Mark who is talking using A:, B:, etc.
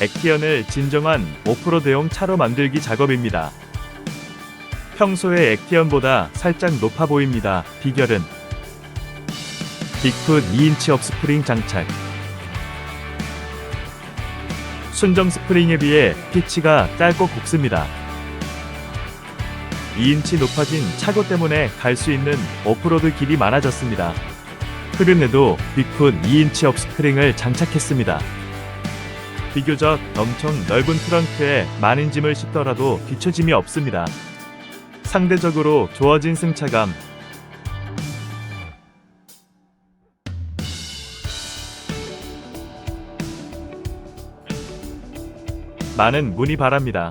A: 액티언을 진정한 오프로드용 차로 만들기 작업입니다. 평소의 액티언보다 살짝 높아 보입니다. 비결은 빅풋 2인치 업스프링 장착. 순정 스프링에 비해 피치가 짧고 곱습니다. 2인치 높아진 차고 때문에 갈 수 있는 오프로드 길이 많아졌습니다. 흐름에도 빅풋 2인치 업스프링을 장착했습니다. 비교적 엄청 넓은 트렁크에 많은 짐을 싣더라도 뒤처짐이 없습니다. 상대적으로 좋아진 승차감. 많은 문의 바랍니다.